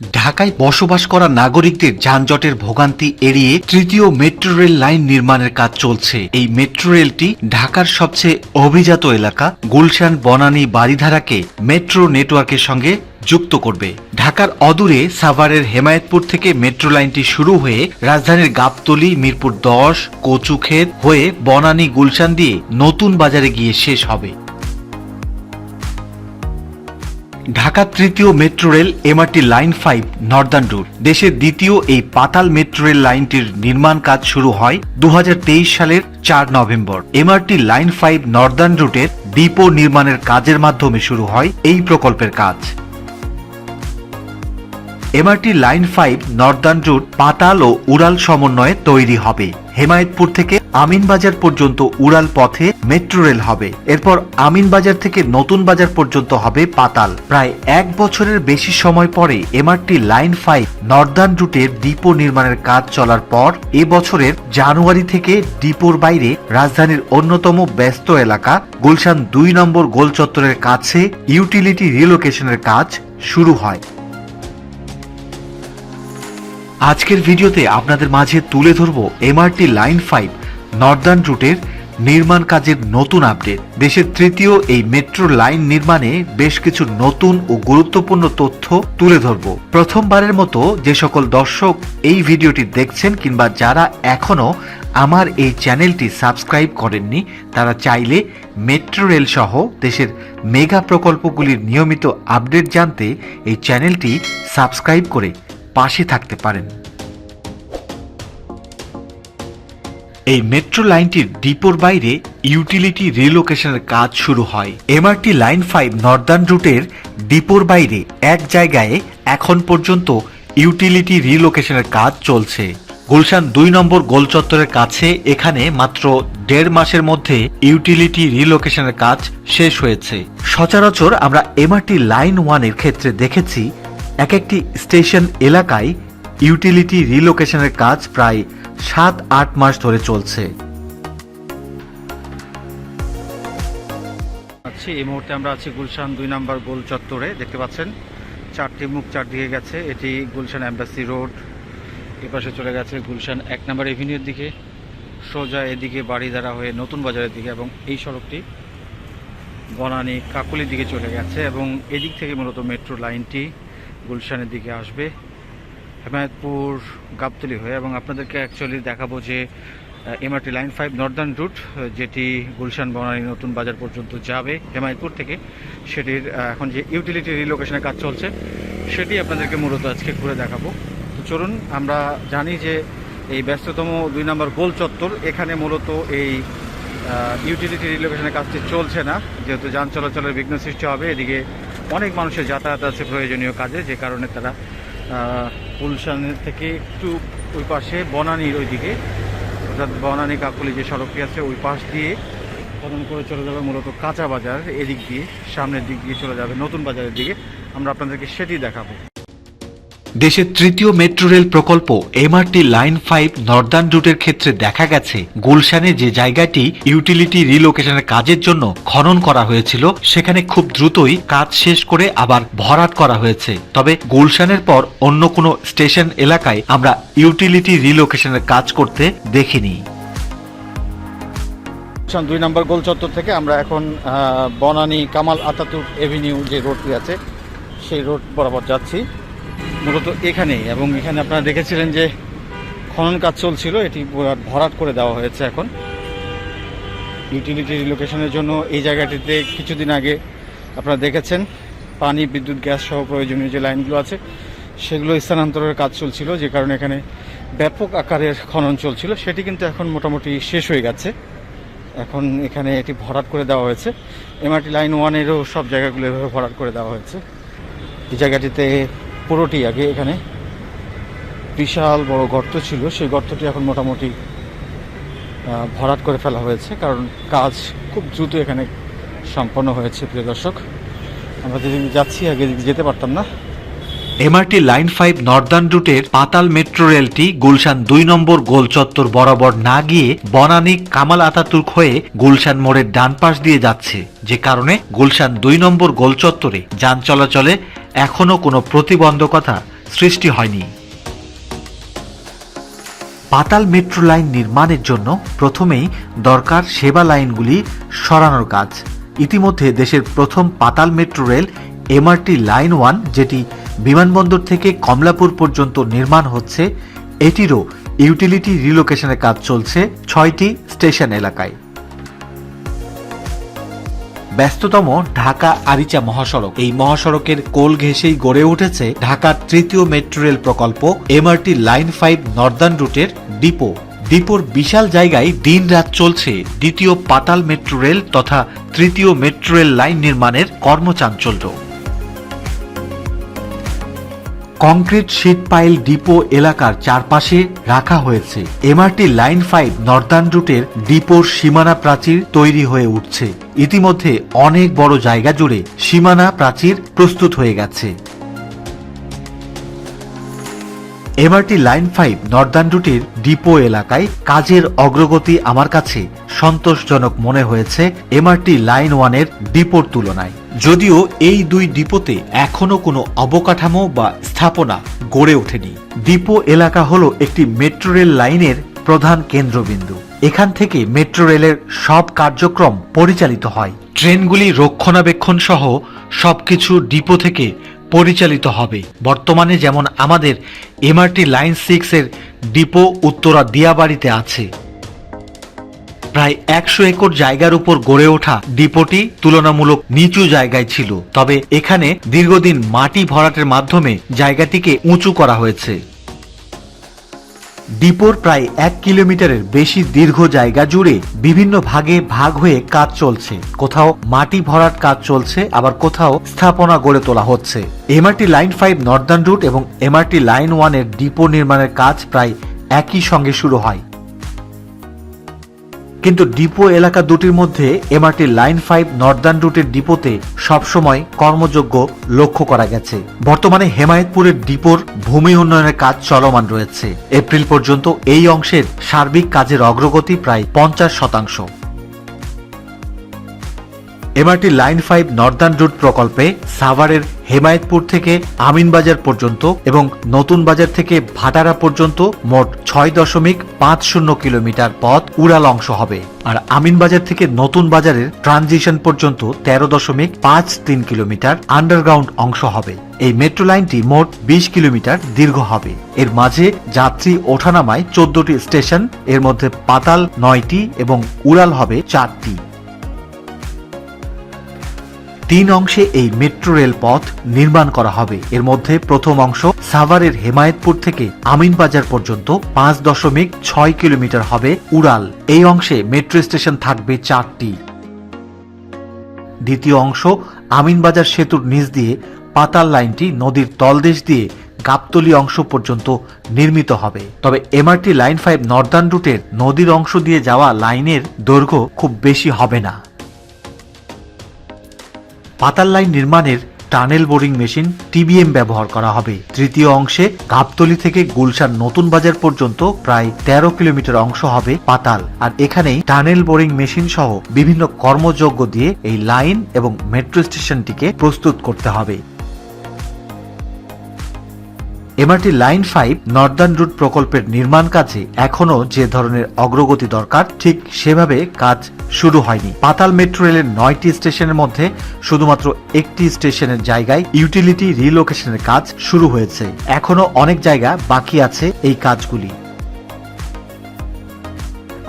ঢাকায় বসবাস করা নাগরিকদের যানজটের ভোগান্তি এড়িয়ে তৃতীয় মেট্রো রেল লাইন নির্মাণের কাজ চলছে। এই মেট্রো রেলটি ঢাকার সবচেয়ে অভিজাত এলাকা। গুলশান, বনানী বাড়িধারাকে মেট্রো নেটওয়ার্কের সঙ্গে যুক্ত করবে। ঢাকার অদূরে সাভারের হেমায়েতপুর থেকে মেট্রো লাইনটি শুরু হয়ে রাজধানীর গাবতলী, মিরপুর দশ, কচুক্ষেত হয়ে বনানী, গুলশান দিয়ে নতুন বাজারে গিয়ে শেষ হবে। ঢাকা তৃতীয় metro rail MRT line five northern route. দেশের দ্বিতীয় এই পাতাল মেট্রো রেল লাইনটির নির্মাণ কাজ শুরু হয় দু হাজার তেইশ সালের চার November. MRT line five northern রুটের ডিপো নির্মাণের কাজের মাধ্যমে শুরু হয় এই প্রকল্পের কাজ। MRT line five northern route পাতাল ও উড়াল সমন্বয়ে তৈরি হবে। হেমায়েতপুর থেকে আমিনবাজার পর্যন্ত উড়াল পথে মেট্রো রেল হবে। এরপর আমিনবাজার থেকে নতুন বাজার পর্যন্ত হবে পাতাল। প্রায় এক বছরের বেশি সময় পরে এমআরটি লাইন ফাইভ নর্দার্ন রুটের ডিপো নির্মাণের কাজ চলার পর এ বছরের জানুয়ারি থেকে ডিপোর বাইরে রাজধানীর অন্যতম ব্যস্ত এলাকা গুলশান দুই নম্বর গোল চত্বরের কাছে ইউটিলিটি রিলোকেশনের কাজ শুরু হয়। আজকের ভিডিওতে আপনাদের মাঝে তুলে ধরব এমআরটি লাইন ফাইভ নর্দার্ন রুটের নির্মাণ কাজের নতুন আপডেট। দেশের তৃতীয় এই মেট্রো লাইন নির্মাণে বেশ কিছু নতুন ও গুরুত্বপূর্ণ তথ্য তুলে ধরব। প্রথমবারের মতো যে সকল দর্শক এই ভিডিওটি দেখছেন কিংবা যারা এখনও আমার এই চ্যানেলটি সাবস্ক্রাইব করেননি, তারা চাইলে মেট্রো রেল সহ দেশের মেগা প্রকল্পগুলির নিয়মিত আপডেট জানতে এই চ্যানেলটি সাবস্ক্রাইব করে পাশে থাকতে পারেন। এই মেট্রো লাইনটির ডিপোর বাইরে ইউটিলিটি রিলোকেশনের কাজ শুরু হয়। এমআরটি লাইন ফাইভ নর্দার্ন রুটের ডিপোর বাইরে এক জায়গায় এখন পর্যন্ত ইউটিলিটি রিলোকেশনের কাজ চলছে। গুলশান দুই নম্বর গোল চত্বরের কাছে এখানে মাত্র দেড় মাসের মধ্যে ইউটিলিটি রিলোকেশনের কাজ শেষ হয়েছে। সচরাচর আমরা এমআরটি লাইন ওয়ানের ক্ষেত্রে দেখেছি, এক একটি স্টেশন এলাকায় ইউটিলিটি রিলোকেশনের কাজ প্রায় সাত, আট মাস ধরে চলছে। এই মুহূর্তে আমরা আছি গুলশান দুই নম্বর গোল চত্বরে, দেখতে পাচ্ছেন? চারটি মুখ চারদিকে গেছে, এটি গুলশান অ্যাম্বাসি রোড এপাশে চলে গেছে গুলশান এক নম্বর এভিনিউর দিকে, সোজা এদিকে বাড়ি বাড়িধারা হয়ে নতুন বাজারের দিকে এবং এই সড়কটি বনানি কাকুলির দিকে চলে গেছে এবং এদিক থেকে মূলত মেট্রো লাইনটি গুলশানের দিকে আসবে। হেমায়তপুর গাবতলি হয়ে এবং আপনাদেরকে অ্যাকচুয়ালি দেখাবো যে MRT line five northern route যেটি গুলশান বনানী নতুন বাজার পর্যন্ত যাবে হেমায়তপুর থেকে। সেটির এখন যে ইউটিলিটি রিলোকেশনের কাজ চলছে, সেটি আপনাদেরকে মূলত আজকে ঘুরে দেখাবো। তো চলুন, আমরা জানি যে এই ব্যস্ততম দুই নম্বর গোল চত্বর, এখানে মূলত এই ইউটিলিটি রিলোকেশনের কাজটি চলছে না। যেহেতু যান চলাচলের বিঘ্ন সৃষ্টি হবে, এদিকে অনেক মানুষের যাতায়াত আছে প্রয়োজনীয় কাজে, যে কারণে তারা গুলশানের থেকে একটু ওই পাশে বনানীর ওইদিকে। অর্থাৎ বনানি কাকুলি যে সড়কটি আছে, ওই পাশ দিয়ে খনন করে চলে যাবে মূলত কাঁচা বাজার, এদিক দিয়ে, সামনের দিক দিয়ে চলে যাবে নতুন বাজারের দিকে। আমরা আপনাদেরকে সেটি দেখাবো। দেশের তৃতীয় মেট্রো রেল প্রকল্প এমআরটি লাইন ফাইভ নর্দার্ন রুটের ক্ষেত্রে দেখা গেছে, গুলশানে যে জায়গাটি ইউটিলিটি রিলোকেশনের কাজের জন্য খনন করা হয়েছিল, সেখানে খুব দ্রুতই কাজ শেষ করে আবার ভরাট করা হয়েছে। তবে গুলশানের পর অন্য কোনো স্টেশন এলাকায় আমরা ইউটিলিটি রিলোকেশনের কাজ করতে দেখিনি। দুই নম্বর গোল চত্বর থেকে আমরা এখন বনানী কামাল আতাতুর এভিনিউ যে রোডটি আছে, সেই রোড বরাবর যাচ্ছি। মূলত এখানেই। এবং এখানে আপনারা দেখেছিলেন যে খনন কাজ চলছিল, এটি ভরাট- করে দেওয়া হয়েছে এখন। ইউটিলিটি রিলোকেশনের জন্য এই জায়গাটিতে কিছুদিন আগে আপনারা দেখেছেন, পানি, বিদ্যুৎ, গ্যাস সহ প্রয়োজনীয় যে লাইনগুলো আছে, সেগুলো স্থানান্তরের কাজ চলছিল, যে কারণে এখানে ব্যাপক আকারের খনন চলছিল। সেটি কিন্তু এখন মোটামুটি শেষ হয়ে গেছে। এখন এখানে এটি ভরাট করে দেওয়া হয়েছে। এমআরটি লাইন ওয়ানেরও সব জায়গাগুলো এভাবে ভরাট করে দেওয়া হয়েছে। এই জায়গাটিতে পুরোটি আগে এখানে বিশাল বড় গর্ত ছিল। সেই গর্তটি এখন মোটামুটি ভরাট করে ফেলা হয়েছে কারণ কাজ খুব দ্রুত এখানে সম্পন্ন হয়েছে, প্রিয় দর্শক। আমরা যেদিন যাচ্ছি, আগে যেতে পারতাম না। এমআরটি লাইন ফাইভ নর্দার্ন রুটের পাতাল মেট্রো রেলটি গুলশান দুই নম্বর গোল চত্বর বরাবর না গিয়ে বনানী কামাল আতাতুর্ক হয়ে গুলশান মোড়ের ডান পাশ দিয়ে যাচ্ছে, যে কারণে গুলশান দুই নম্বর গোল চত্বরে যান চলাচলে এখনও কোনো প্রতিবন্ধকতা সৃষ্টি হয়নি। পাতাল মেট্রো লাইন নির্মাণের জন্য প্রথমেই দরকার সেবা লাইনগুলি সরানোর কাজ। ইতিমধ্যে দেশের প্রথম পাতাল metro rail MRT line one, যেটি বিমানবন্দর থেকে কমলাপুর পর্যন্ত নির্মাণ হচ্ছে, এটিরও ইউটিলিটি রিলোকেশনের কাজ চলছে ছয়টি স্টেশন এলাকায়। ব্যস্ততম ঢাকা আরিচা মহাসড়ক। এই মহাসড়কের কোল ঘেঁষেই গড়ে উঠেছে ঢাকার তৃতীয় মেট্রো রেল প্রকল্প এমআরটি লাইন ফাইভ নর্দার্ন রুটের ডিপো। ডিপোর বিশাল জায়গায় দিন রাত চলছে দ্বিতীয় পাতাল মেট্রো রেল তথা তৃতীয় মেট্রো রেল লাইন নির্মাণের কর্মচাঞ্চল্য। কংক্রিট শীট পাইল ডিপো এলাকার চারপাশে রাখা হয়েছে। এমআরটি লাইন ফাইভ নর্দার্ন রুটের ডিপোর সীমানা প্রাচীর তৈরি হয়ে উঠছে। ইতিমধ্যে অনেক বড় জায়গা জুড়ে সীমানা প্রাচীর প্রস্তুত হয়ে গেছে। এমআরটি লাইন ফাইভ নর্দার্ন রুটের ডিপো এলাকায় কাজের অগ্রগতি আমার কাছে সন্তোষজনক মনে হয়েছে এমআরটি লাইন ওয়ানের ডিপোর তুলনায়। যদিও এই দুই ডিপোতে এখনও কোনো অবকাঠামো বা স্থাপনা গড়ে ওঠেনি। ডিপো এলাকা হল একটি মেট্রো রেল লাইনের প্রধান কেন্দ্রবিন্দু। এখান থেকে মেট্রো রেলের সব কার্যক্রম পরিচালিত হয়। ট্রেনগুলি রক্ষণাবেক্ষণ সহ সবকিছু ডিপো থেকে পরিচালিত হবে। বর্তমানে যেমন আমাদের এমআরটি লাইন সিক্স এর ডিপো উত্তরা দিয়াবাড়িতে আছে। প্রায় একশো একর জায়গার উপর গড়ে ওঠা ডিপোটি তুলনামূলক নিচু জায়গায় ছিল। তবে এখানে দীর্ঘদিন মাটি ভরাটের মাধ্যমে জায়গাটিকে উঁচু করা হয়েছে। ডিপোর প্রায় এক কিলোমিটারের বেশি দীর্ঘ জায়গা জুড়ে বিভিন্ন ভাগে ভাগ হয়ে কাজ চলছে। কোথাও মাটি ভরাট কাজ চলছে, আবার কোথাও স্থাপনা গড়ে তোলা হচ্ছে। MRT line five northern route এবং এমআরটি লাইন ওয়ানের ডিপো নির্মাণের কাজ প্রায় একই সঙ্গে শুরু হয়। কিন্তু ডিপো এলাকা দুটির মধ্যে এমআরটি লাইন ফাইভ নর্দার্ন রুটের ডিপোতে সবসময় কর্মযোগ্য লক্ষ্য করা গেছে। বর্তমানে হেমায়তপুরের ডিপোর ভূমি উন্নয়নের কাজ চলমান রয়েছে। এপ্রিল পর্যন্ত এই অংশের সার্বিক কাজের অগ্রগতি প্রায় পঞ্চাশ শতাংশ। MRT line five northern route প্রকল্পে সাভারের হেমায়তপুর থেকে আমিনবাজার পর্যন্ত এবং নতুন বাজার থেকে ভাটারা পর্যন্ত মোট ছয় দশমিক পাঁচ শূন্য কিলোমিটার পথ উড়াল অংশ হবে। আর আমিনবাজার থেকে নতুন বাজারের ট্রানজিশন পর্যন্ত তেরো দশমিক পাঁচ তিন কিলোমিটার আন্ডারগ্রাউন্ড অংশ হবে। এই মেট্রো লাইনটি মোট বিশ কিলোমিটার দীর্ঘ হবে। এর মাঝে যাত্রী ওঠানামায় চোদ্দটি স্টেশন, এর মধ্যে পাতাল নয়টি এবং উড়াল হবে চারটি। তিন অংশে এই মেট্রো রেল পথ নির্মাণ করা হবে। এর মধ্যে প্রথম অংশ সাভারের হেমায়েতপুর থেকে আমিনবাজার পর্যন্ত পাঁচ দশমিক ছয় কিলোমিটার হবে উড়াল। এই অংশে মেট্রো স্টেশন থাকবে চারটি। দ্বিতীয় অংশ আমিনবাজার সেতুর নিচ দিয়ে পাতাল লাইনটি নদীর তলদেশ দিয়ে গাবতলি অংশ পর্যন্ত নির্মিত হবে। তবে এমআরটি লাইন ফাইভ নর্দার্ন রুটের নদীর অংশ দিয়ে যাওয়া লাইনের দৈর্ঘ্য খুব বেশি হবে না। পাতাল লাইন নির্মাণের টানেল বোরিং মেশিন টিবিএম ব্যবহার করা হবে। তৃতীয় অংশে গাবতলি থেকে গুলশান নতুন বাজার পর্যন্ত প্রায় তেরো কিলোমিটার অংশ হবে পাতাল। আর এখানেই টানেল বোরিং মেশিন সহ বিভিন্ন কর্মযোগ্য দিয়ে এই লাইন এবং মেট্রো স্টেশনটিকে প্রস্তুত করতে হবে। MRT line five northern route প্রকল্পের নির্মাণ কাজে এখনও যে ধরনের অগ্রগতি দরকার, ঠিক সেভাবে কাজ শুরু হয়নি। পাতাল মেট্রো রেলের নয়টি স্টেশনের মধ্যে শুধুমাত্র একটি স্টেশনের জায়গায় ইউটিলিটি রিলোকেশনের কাজ শুরু হয়েছে। এখনও অনেক জায়গা বাকি আছে এই কাজগুলি।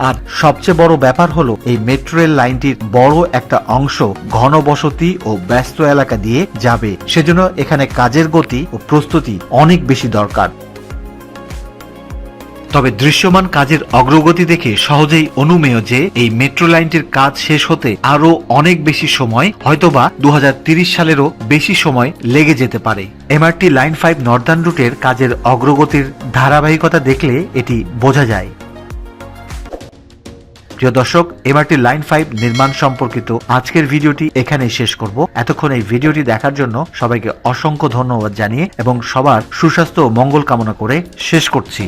আর সবচেয়ে বড় ব্যাপার হলো, এই মেট্রো রেল লাইনটির বড় একটা অংশ ঘনবসতি ও ব্যস্ত এলাকা দিয়ে যাবে। সেজন্য এখানে কাজের গতি ও প্রস্তুতি অনেক বেশি দরকার। তবে দৃশ্যমান কাজের অগ্রগতি দেখে সহজেই অনুমেয় যে, এই মেট্রো লাইনটির কাজ শেষ হতে আরও অনেক বেশি সময়, হয়তোবা দু সালেরও বেশি সময় লেগে যেতে পারে। এমআরটি লাইন ফাইভ নর্দার্ন রুটের কাজের অগ্রগতির ধারাবাহিকতা দেখলে এটি বোঝা যায়। প্রিয় দর্শক এমআরটি লাইন ফাইভ নির্মাণ সম্পর্কিত আজকের ভিডিওটি এখানেই শেষ করব। এতক্ষণ এই ভিডিওটি দেখার জন্য সবাইকে অসংখ্য ধন্যবাদ জানিয়ে এবং সবার সুস্বাস্থ্য ও মঙ্গল কামনা করে শেষ করছি।